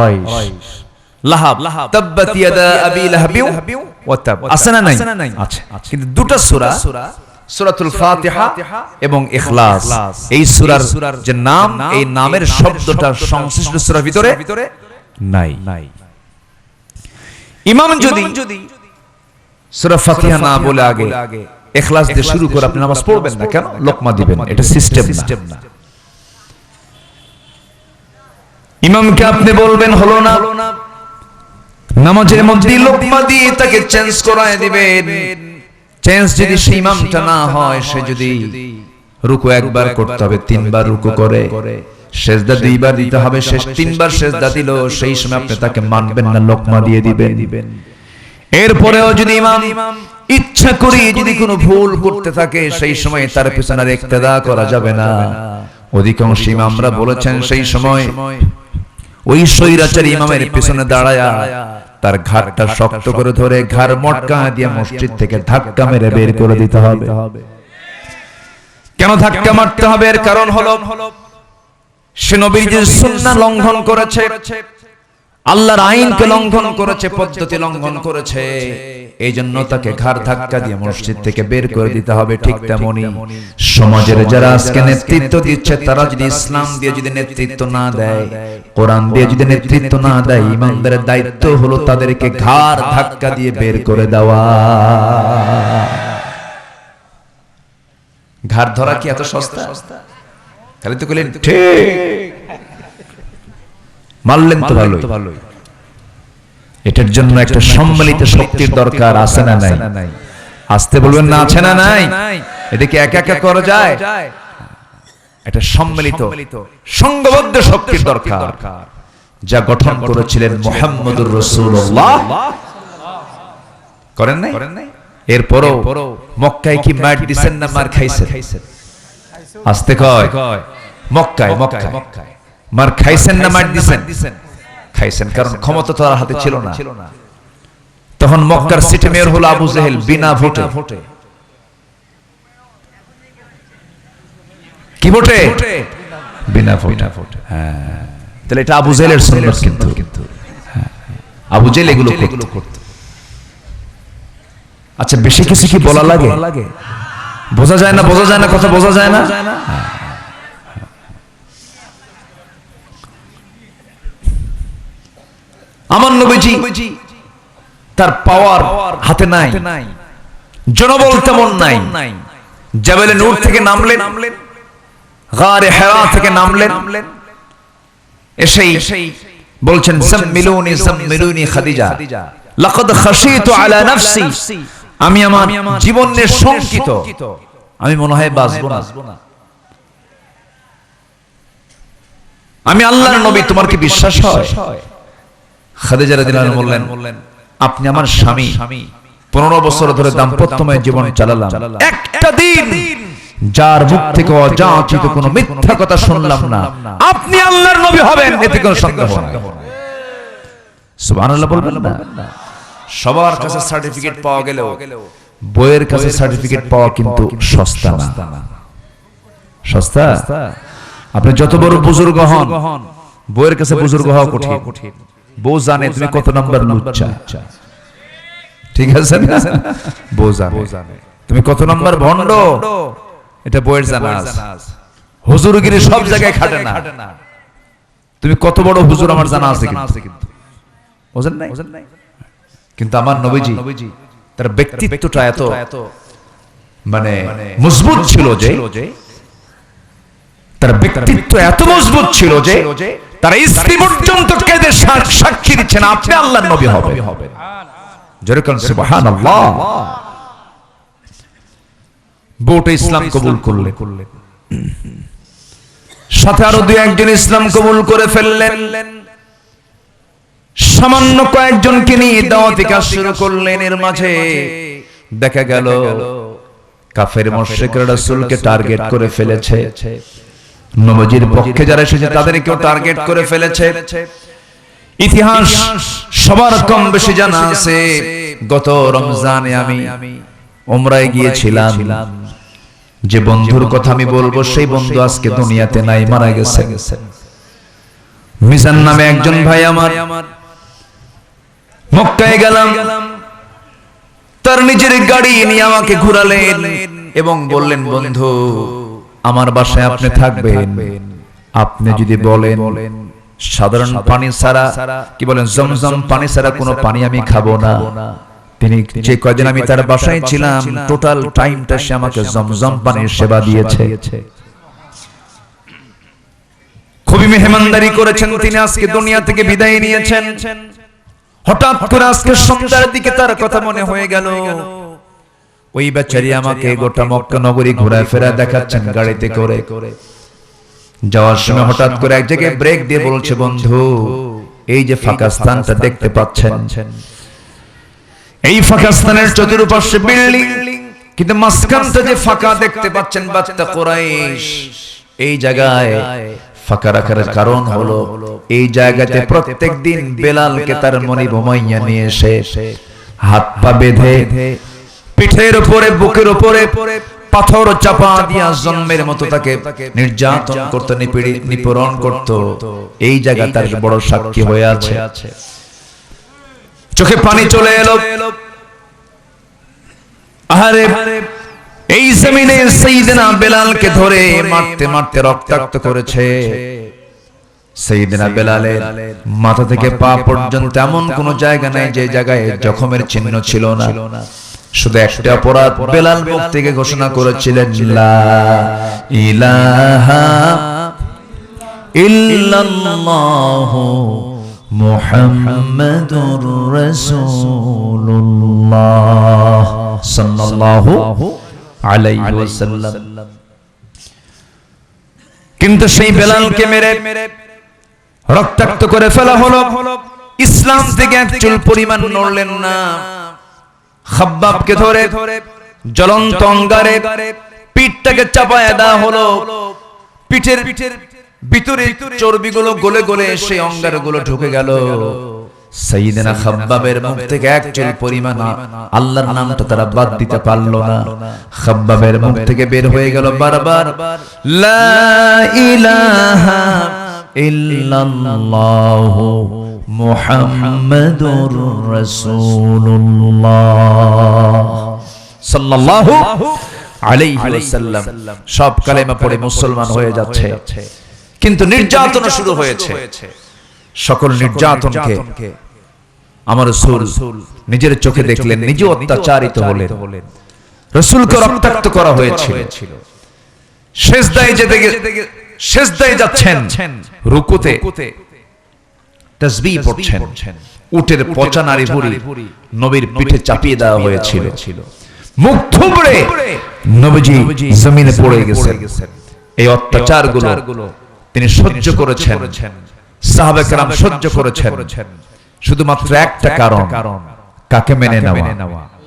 রাইশ লাহাব তাব্বাত ইয়াদা আবি লাহাবিউ ওয়া তাব আছে না নাই আছে কিন্তু দুটো সূরা সূরাতুল ফাতিহা এবং ইখলাস এই সূরার যে নাম এই নামের শব্দটা সংশ্লিষ্ট সূরার ভিতরে নাই। ইমাম যদি সূরা ফাতিহা না বলে আগে ইখলাস দিয়ে শুরু করে আপনি নামাজ পড়বেন না কেন? লোকমা দিবেন এটা সিস্টেম না। ইমামকে আপনি বলবেন হলো না। নামাজের মধ্যে লোকমা দিয়ে তাকে চেঞ্জ করায় দিবেন। চেঞ্জ যদি সেই ইমামটা না হয় সে যদি রুকু একবার করতে হবে তিনবার রুকু করে। সেজদা দুইবার দিতে হবে শেষ তিনবার সেজদা দিল সেই সময় আপনি তাকে মানবেন না লোকমা দিয়ে দিবেন। এরপরেও যদি ইমাম ইচ্ছা করি যদি কোনো ভুল করতে থাকে সেই সময় তার পেছনে আর ইক্তেদা করা যাবে না। অধিকাংশ ইমামরা বলেছেন সেই সময় ওই স্বৈরাচারী ইমামের পেছনে দাঁড়ায়া তার ঘাটটা শক্ত করে ধরে ঘাড় মটকা দিয়ে মসজিদ থেকে ধাক্কা মেরে বের করে দিতে হবে। কেন ধাক্কা মারতে হবে? এর কারণ হলো সে নবীর যে সুন্নাহ লঙ্ঘন করেছে আল্লাহর আইনকে লঙ্ঘন করেছে পদ্ধতি লঙ্ঘন করেছে। এই জন্য তাকে ঘাড় ধাক্কা দিয়ে মসজিদ থেকে বের করে দিতে হবে ঠিক তেমনি সমাজের যারা আজকে নেতৃত্ব দিচ্ছে তারা যদি ইসলাম দিয়ে যদি নেতৃত্ব না দেয় কোরআন দিয়ে যদি নেতৃত্ব না দেয় ইমামদের দায়িত্ব হলো তাদেরকে ঘাড় ধাক্কা দিয়ে বের করে দেওয়া। ঘাড় ধরা কি এত সস্তা? খালি তো বললেন ঠিক। মারলেন তো ভালোই। এটার জন্য একটা সম্মিলিত শক্তির দরকার আছে না নাই? আসতে বলবেন না আছে না নাই? এটা কি একা একা করা যায়? এটা সম্মিলিত সংঘবদ্ধ শক্তির দরকার। যা গঠন করেছিলেন মোহাম্মদুর রসুল্লাহ করেন নাই? এরপরও মক্কায় কি মার দিছেন না মার খাইছেন? আসতে কয়? মক্কায় মক্কায় মার খাইছেন না মার দিছেন? খাইছেন। কারণ ক্ষমতা তো হাতে ছিল না। তখন মক্কার সিটি মেয়র হলো আবু জেহেল বিনা ভোটে। কি ভোটে? বিনা ভোটে। হ্যাঁ। তাহলে এটা আবু জেহেলের সুন্নাত কিন্তু। হ্যাঁ, আবু জেহেল এগুলো করত। আচ্ছা বেশি কিছু কি বলা লাগে? বোঝা যায় না বোঝা যায় না কথা বোঝা যায় না? আমার নবীজি তার পাওয়ার হাতে নাই। জনবল তেমন নাই। জাবেলে নূর থেকে নামলেন। গারে হেরা থেকে নামলেন। এসেই বলছেন জাম্মিলুনি জাম্মিলুনি খাদিজা। লাকাদ খাশিতু আলা নাফসি। আমি আমার জীবনের শঙ্কিত। আমি মনে হয় বাঁচব না। আমি আল্লাহর নবী তোমার কি বিশ্বাস হয়? খাদিজা রাদিয়াল্লাহু বললেন আপনি আমার স্বামী। পনেরো বছর ধরে দাম্পত্যময় জীবন চালালাম। একটা দিন যার মুখ থেকে অযাচিত কোনো মিথ্যা কথা শুনলাম না। আপনি আল্লাহর নবী হবেন এতে কোনো সন্দেহ নাই। সুবহানাল্লাহ বলবেন না। সবার কাছে সার্টিফিকেট পাওয়া গেলেও বইয়ের কাছে সার্টিফিকেট পাওয়া কিন্তু সস্তা না। সস্তা আপনি যত বড় বুজুর্গ হন বইয়ের কাছে বুজুর্গ হওয়া কঠিন। বউ জানে তুমি কত নাম্বার লুচ্চা ঠিক আছে না? বউ জানে তুমি কত নাম্বার ভন্ড এটা বইয়ের জানা আছে হুজুরগিরি সব জায়গায় খাটে না। তুমি কত বড় হুজুর আমার জানা আছে কিন্তু। বুঝেন নাই? কিন্তু আমার নবীজি তার ব্যক্তিত্বটা এত মানে মজবুত ছিল যে তার ব্যক্তিত্ব এত মজবুত ছিল যে তার স্ত্রী পর্যন্ত কেঁদে সাক্ষী দিচ্ছেন আপনি আল্লাহর নবী হবে যেরকম সুবহানাল্লাহ। বউটা ইসলাম কবুল করলে সাথে আরও দুই একজন ইসলাম কবুল করে ফেললেন। সামান্য কয়েকজনকে নিয়ে দাওয়াতি কাজ শুরু করলেন এর মাঝে। দেখা গেল কাফের মুশরিকরা রাসূলকে টার্গেট করে ফেলেছে। নবজির পক্ষে যারা এসেছে, তাদেরকেও টার্গেট করে ফেলেছে। ইতিহাস সবার কম বেশি জানা আছে, গত রমজানে আমি ওমরায় গিয়েছিলাম। যে বন্ধুর কথা আমি বলব, সেই বন্ধু আজকে দুনিয়াতে নাই, মারা গেছে। মিজান নামে একজন ভাই আমার। মক্কায় গেলাম। তার নিজের গাড়ি নিয়ে আমাকে ঘুরালেন এবং বললেন, বন্ধু আমার বাসায় আপনি থাকবেন। আপনি যদি বলেন সাধারণ পানি ছাড়া কি বলেন জমজম পানি ছাড়া কোনো পানি আমি খাব না। তিনি যে কয়দিন আমি তার বাসায় ছিলাম টোটাল টাইমটা সে আমাকে জমজম পানির সেবা দিয়েছে। খুবই মেহমানদারি করেছেন তিনি আজকে দুনিয়া থেকে বিদায় নিয়েছেন। হঠাৎ করে আজকে সন্ধ্যার দিকে তার কথা মনে হয়ে গেল। ওই বেচারি আমাকে গোটা মক্কা নগরী ঘোরা ফেরা দেখাচ্ছেন, গাড়িতে করে। যাওয়ার সময় হঠাৎ করে এক জায়গায় ব্রেক দিয়ে বলছে, বন্ধু, এই যে ফাঁকা স্থানটা দেখতে পাচ্ছেন। এই ফাঁকা স্থানের চতুর্পাশে বিল্ডিং, কিন্তু মাঝখানটা যে ফাঁকা দেখতে পাচ্ছেন বাচ্চা কোরাইশ, এই জায়গায় ফাঁকা রাখার কারণ হলো, এই জায়গাতে প্রত্যেক দিন বেলালকে তার মনি বোমাইয়া নিয়ে এসে হাত পা বেঁধে পিঠের উপরে, বুকের উপরে পাথর চাপা দিয়া জন্মের মতো তাকে নির্যাতন করতে নিপীড়ন করত। এই জায়গা তার বড় সাক্ষী হয়ে আছে। চোখে পানি চলে এলো। আহারে, এই জমিনে সেইদিনা বেলালকে ধরে মারতে মারতে রক্তাক্ত করেছে। সেইদিনা বেলালের মাথা থেকে পা পর্যন্ত এমন কোন জায়গা নাই যে জায়গায় জখমের চিহ্ন ছিল না। শুধু একটা অপরাধ বেলাল মুখ থেকে ঘোষণা করেছিলেন লা ইলাহা ইল্লাল্লাহু মুহাম্মাদুর রাসূলুল্লাহ সাল্লাল্লাহু আলাইহি ওয়াসাল্লাম। কিন্তু সেই বেলালকে মেরে মেরে রক্তাক্ত করে ফেলা হলো। ইসলাম থেকে এক চুল পরিমাণ নড়লেন না। খাব্বাবকে ধরে, জ্বলন্ত অঙ্গারে পিঠটাকে চাপায় দেওয়া হলো। পিঠের পিঠের ভিতরে চর্বিগুলো গলে গলে সেই অঙ্গারগুলো ঢুকে গেল। নামটা তারা বাদ দিতে পারল থেকে বের হয়ে গেল বারবার, লা মুহাম্মাদুর রাসূলুল্লাহ সাল্লাল্লাহু আলাইহি ওয়াসাল্লাম। সব কালেমা পড়ে মুসলমান হয়ে যাচ্ছে। কিন্তু নির্যাতন শুরু হয়েছে। সকল নির্যাতনকে আমার রসুল নিজের চোখে দেখলেন নিজে অত্যাচারিত হলেন। রসুলকে রক্তাক্ত করা হয়েছিল। শেষ দায় যেতে শেষ দায় যাচ্ছেন রুকুতে। তসবি পড়ছেন। উটের পচা নারী বুড়ি নবীর পিঠে চাপিয়ে দেওয়া হয়েছিল। মুখ থুবড়ে নবীজি জমিনে পড়ে গেছেন। এই অত্যাচারগুলো তিনি সহ্য করেছেন। সাহাবে কেরাম সহ্য করেছেন। শুধুমাত্র একটা কারণ। কাকে মেনে নেওয়া?